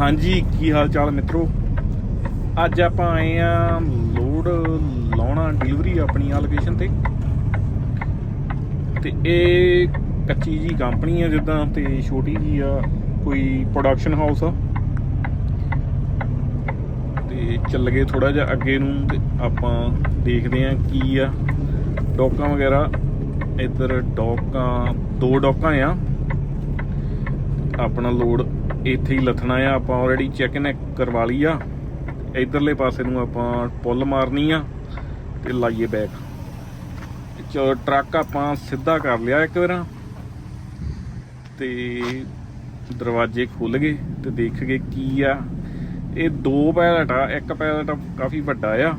ਹਾਂਜੀ, ਕੀ ਹਾਲ ਚਾਲ ਮਿੱਤਰੋ? ਅੱਜ ਆਪਾਂ ਆਏ ਆ ਲੋਡ ਲਾਉਣਾ ਡਿਲੀਵਰੀ ਆਪਣੀ ਆ ਲੋਕੇਸ਼ਨ ਤੇ। ਤੇ ਇਹ ਕੱਚੀ ਜੀ ਕੰਪਨੀ ਆ ਜਿੱਦਾਂ ਤੇ ਛੋਟੀ ਜੀ ਆ, ਕੋਈ ਪ੍ਰੋਡਕਸ਼ਨ ਹਾਊਸ ਆ। ਤੇ ਚੱਲ ਗਏ ਥੋੜਾ ਜਿਹਾ ਅੱਗੇ ਨੂੰ ਤੇ ਆਪਾਂ ਦੇਖਦੇ ਆ ਕੀ ਆ। ਡੋਕਾਂ ਵਗੈਰਾ, ਇੱਧਰ ਡੋਕਾਂ, ਦੋ ਡੋਕਾਂ ਆ। ਆਪਣਾ ਲੋਡ ਇੱਥੇ ਹੀ ਲੱਥਣਾ ਆ, ਆਪਾਂ ਆਲਰੇਡੀ ਚੈੱਕ ਇਨ ਕਰਵਾ ਲਈ ਆ। ਇਧਰਲੇ ਪਾਸੇ ਨੂੰ ਆਪਾਂ ਪੁੱਲ ਮਾਰਨੀ ਆ ਤੇ ਲਾਈਏ ਬੈਕ ਚਲੋ ਟਰੱਕ ਆਪਾਂ ਸਿੱਧਾ ਕਰ ਲਿਆ ਇੱਕ ਵਾਰ। ਤੇ ਦਰਵਾਜ਼ੇ ਖੁੱਲ ਗਏ ਤੇ ਦੇਖ ਗਏ ਕੀ ਆ। ਇਹ ਦੋ ਪੈਲਟ ਆ, ਇੱਕ ਪੈਲਟ ਕਾਫੀ ਵੱਡਾ ਆ।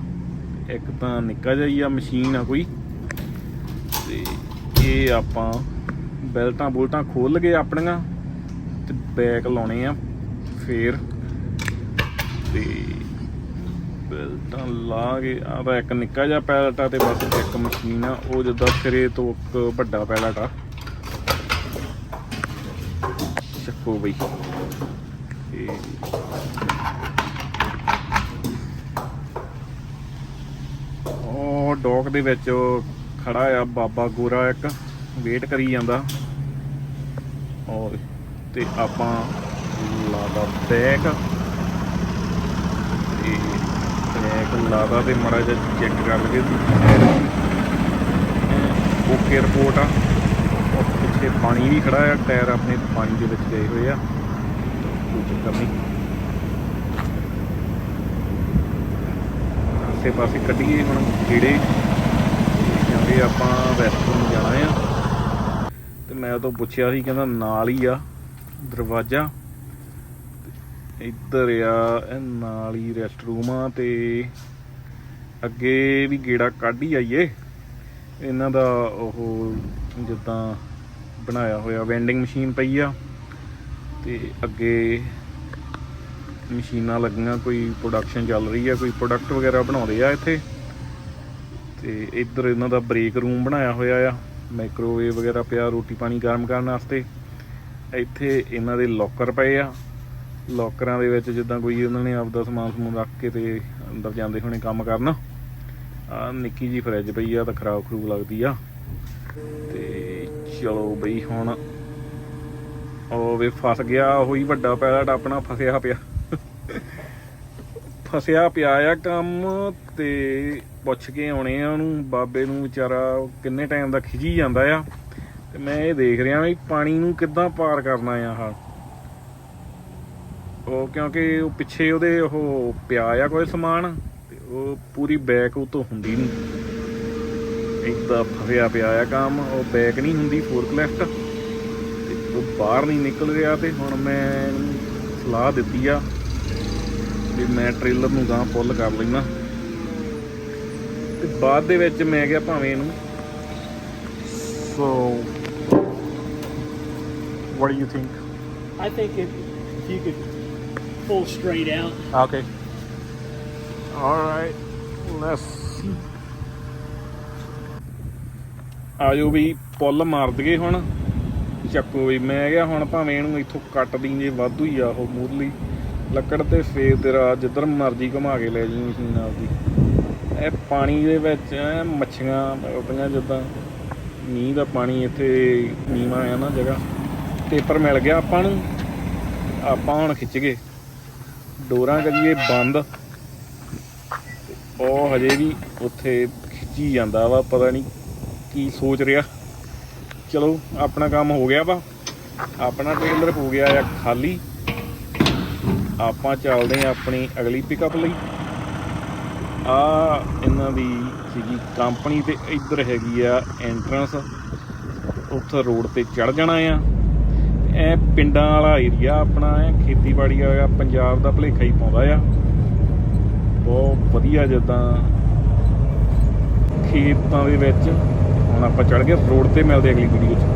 ਇੱਕ ਤਾਂ ਨਿੱਕਾ ਜਿਹਾ ਹੀ ਆ ਮਸ਼ੀਨ ਆ ਕੋਈ। ਤੇ ਇਹ ਆਪਾਂ ਬੈਲਟਾਂ ਬੁਲਟਾਂ ਖੋਲ ਗਏ ਆਪਣੀਆਂ। ਤੇ ਬੈਕ ਲਾਉਣੇ ਆ, ਫੇਰ ਤੇ ਬੈਲਟਾਂ ਲਾ ਕੇ ਆ ਤਾਂ ਇੱਕ ਨਿੱਕਾ ਜਿਹਾ ਪੈਲਟ ਆ ਤੇ ਬਸ ਇੱਕ ਮਸ਼ੀਨ ਆ, ਉਹ ਜਿੱਦਾਂ ਸਿਰੇ ਤੋਂ ਇੱਕ ਵੱਡਾ ਪੈਲਟ ਆ। ਚੱਕੋ ਬਈ। ਤੇ ਉਹ ਡੌਕ ਦੇ ਵਿੱਚ ਖੜਾ ਆ, ਬਾਬਾ ਗੋਰਾ ਇੱਕ, ਵੇਟ ਕਰੀ ਜਾਂਦਾ। ਔਰ ਤੇ ਆਪਾਂ ਲਾਦਾ ਬੈਕ ਤੇ ਬੈਕ ਲਾਦਾ ਤੇ ਮੜਾ ਜਿਹਾ ਚੈੱਕ ਕਰ ਲਈਏ ਓਕੇ ਰਿਪੋਰਟ ਆ। ਪਿੱਛੇ ਪਾਣੀ ਵੀ ਖੜਾ ਆ, ਟਾਇਰ ਆਪਣੇ ਪਾਣੀ ਦੇ ਵਿੱਚ ਗਏ ਹੋਏ ਆ। ਕੋਈ ਚੱਕਰ ਨਹੀਂ। ਆਸੇ ਪਾਸੇ ਕੱਢੀਏ ਹੁਣ ਕੀੜੇ ਕਿਉਂਕਿ ਆਪਾਂ ਵੈਸਟ ਨੂੰ ਜਾਣਾ ਆ। ਤੇ ਮੈਂ ਉਹ ਤੋਂ ਪੁੱਛਿਆ ਸੀ, ਕਹਿੰਦਾ ਨਾਲ ਹੀ ਆ। ਦਰਵਾਜ਼ਾ। ਇੱਧਰ ਆ, ਇਹ ਨਾਲ ਹੀ ਰੈਸਟ ਰੂਮ ਆ ਤੇ ਅੱਗੇ ਵੀ ਗੇੜਾ ਕੱਢ ਹੀ ਆਈਏ। ਇਹਨਾਂ ਦਾ ਉਹ ਜਿੱਦਾਂ ਬਣਾਇਆ ਹੋਇਆ ਵੈਂਡਿੰਗ ਮਸ਼ੀਨ ਪਈ ਆ ਤੇ ਅੱਗੇ ਮਸ਼ੀਨਾਂ ਲੱਗੀਆਂ, ਕੋਈ ਪ੍ਰੋਡਕਸ਼ਨ ਚੱਲ ਰਹੀ ਆ, ਕੋਈ ਪ੍ਰੋਡਕਟ ਵਗੈਰਾ ਬਣਾਉਂਦੇ ਆ ਇੱਥੇ। ਤੇ ਇੱਧਰ ਇਹਨਾਂ ਦਾ ਬ੍ਰੇਕ ਰੂਮ ਬਣਾਇਆ ਹੋਇਆ ਆ ਮਾਈਕ੍ਰੋਵੇਵ ਵਗੈਰਾ ਪਿਆ, ਰੋਟੀ ਪਾਣੀ ਗਰਮ ਕਰਨ ਵਾਸਤੇ। ਇੱਥੇ ਇਹਨਾਂ ਦੇ ਲੋਕਰ ਪਏ ਆ। ਲੋਕਰਾਂ ਦੇ ਵਿੱਚ ਜਿੱਦਾਂ ਕੋਈ ਉਹਨਾਂ ਨੇ ਆਪਦਾ ਸਮਾਨ ਸਮੂਨ ਰੱਖ ਕੇ ਤੇ ਅੰਦਰ ਜਾਂਦੇ ਹੋਣੇ ਕੰਮ ਕਰਨ। ਆ ਨਿੱਕੀ ਜੀ ਫਰਿੱਜ ਪਈ ਆ ਤਾਂ ਖਰਾਬ ਖਰੂਬ ਲੱਗਦੀ ਆ। ਤੇ ਚਲੋ ਬਈ ਹੁਣ ਉਹ ਵੇ ਫਸ ਗਿਆ, ਉਹੀ ਵੱਡਾ ਪੈਲਟ ਆਪਣਾ ਫਸਿਆ ਪਿਆ। ਫਸਿਆ ਪਿਆ ਆ ਕੰਮ ਤੇ ਪੁੱਛ ਕੇ ਆਉਣੇ ਆ ਉਹਨੂੰ। ਬਾਬੇ ਨੂੰ ਵਿਚਾਰਾ ਕਿੰਨੇ ਟਾਈਮ ਦਾ ਖਿਜੀ ਜਾਂਦਾ ਆ। ਤੇ ਮੈਂ ਇਹ ਦੇਖ ਰਿਹਾ ਵੀ ਪਾਣੀ ਨੂੰ ਕਿੱਦਾਂ ਪਾਰ ਕਰਨਾ ਆ ਆਹ। ਉਹ ਕਿਉਂਕਿ ਉਹ ਪਿੱਛੇ ਉਹਦੇ ਉਹ ਪਿਆ ਆ ਕੋਈ ਸਮਾਨ, ਤੇ ਉਹ ਪੂਰੀ ਬੈਕ ਉਹ ਹੁੰਦੀ ਨਹੀਂ। ਇੱਦਾਂ ਫਸਿਆ ਪਿਆ ਆ ਕੰਮ, ਉਹ ਬੈਕ ਨਹੀਂ ਹੁੰਦੀ ਫੋਰਕ ਤੇ ਉਹ ਬਾਹਰ ਨਹੀਂ ਨਿਕਲ ਰਿਹਾ ਤੇ ਹੁਣ ਮੈਂ ਇਹਨੂੰ ਸਲਾਹ ਦਿੱਤੀ ਆ ਵੀ ਮੈਂ ਟ੍ਰੇਲਰ ਨੂੰ ਗਾਂ ਪੁੱਲ ਕਰ ਲੈਣਾ ਤੇ ਬਾਅਦ ਦੇ ਵਿੱਚ ਮੈਂ ਗਿਆ ਭਾਵੇਂ ਇਹਨੂੰ। ਸੋ what do you think? I think if, if you could pull straight out, okay. All right. Let's see. ਆਜੋ ਵੀ ਪੁੱਲ ਮਾਰ ਦਈਏ ਹੁਣ। ਚੱਕੋ ਵੀ ਮੈਂ ਕਿਹਾ ਹੁਣ ਭਾਵੇਂ ਇਹਨੂੰ ਇੱਥੋਂ ਕੱਟ ਦੀ ਜੇ ਵਾਧੂ ਹੀ ਆ ਉਹ ਮੂਰਲੀ। ਲੱਕੜ ਤੇ ਫੇਰ ਤੇਰਾ ਜਿੱਧਰ ਮਰਜ਼ੀ ਘੁਮਾ ਕੇ ਲੈ ਜੀ ਮਸ਼ੀਨ ਆਪਦੀ। ਇਹ ਪਾਣੀ ਦੇ ਵਿੱਚ ਐਂ ਮੱਛੀਆਂ ਉਹਦੀਆਂ ਜਿੱਦਾਂ। ਮੀਂਹ ਦਾ ਪਾਣੀ ਇੱਥੇ ਨੀਵਾਂ ਆ ਨਾ ਜਗ੍ਹਾ। ਪੇਪਰ ਮਿਲ ਗਿਆ ਆਪਾਂ ਨੂੰ। ਆਪਾਂ ਹੁਣ ਖਿੱਚ ਗਏ। ਡੋਰਾਂ ਕਰੀਏ ਬੰਦ। ਉਹ ਹਜੇ ਵੀ ਉੱਥੇ ਖਿੱਚੀ ਜਾਂਦਾ ਵਾ, ਪਤਾ ਨਹੀਂ ਕੀ ਸੋਚ ਰਿਹਾ। ਚਲੋ, ਆਪਣਾ ਕੰਮ ਹੋ ਗਿਆ ਵਾ। ਆਪਣਾ ਟ੍ਰੇਲਰ ਹੋ ਗਿਆ ਆ ਖਾਲੀ। ਆਪਾਂ ਚੱਲਦੇ ਆ ਆਪਣੀ ਅਗਲੀ ਪਿਕਅਪ ਲਈ। ਆ ਇਹਨਾਂ ਦੀ ਸੀਗੀ ਕੰਪਨੀ ਤੇ ਇੱਧਰ ਹੈਗੀ ਆ ਐਂਟਰੈਂਸ ਉੱਥੇ ਰੋਡ ਤੇ ਚੜ ਜਾਣਾ ਆ। ਇਹ ਪਿੰਡਾਂ ਵਾਲਾ ਏਰੀਆ ਆਪਣਾ ਇਹ ਖੇਤੀਬਾੜੀ ਵਾਲਾ ਪੰਜਾਬ ਦਾ ਭਲੇਖਾ ਹੀ ਪਾਉਂਦਾ ਆ। ਬਹੁਤ ਵਧੀਆ ਜਿੱਦਾਂ ਖੇਤਾਂ ਦੇ ਵਿੱਚ ਹੁਣ ਆਪਾਂ ਚੜ ਗਏ, ਰੋਡ ਤੇ ਮਿਲਦੇ ਅਗਲੀ ਵੀਡੀਓ 'ਚ।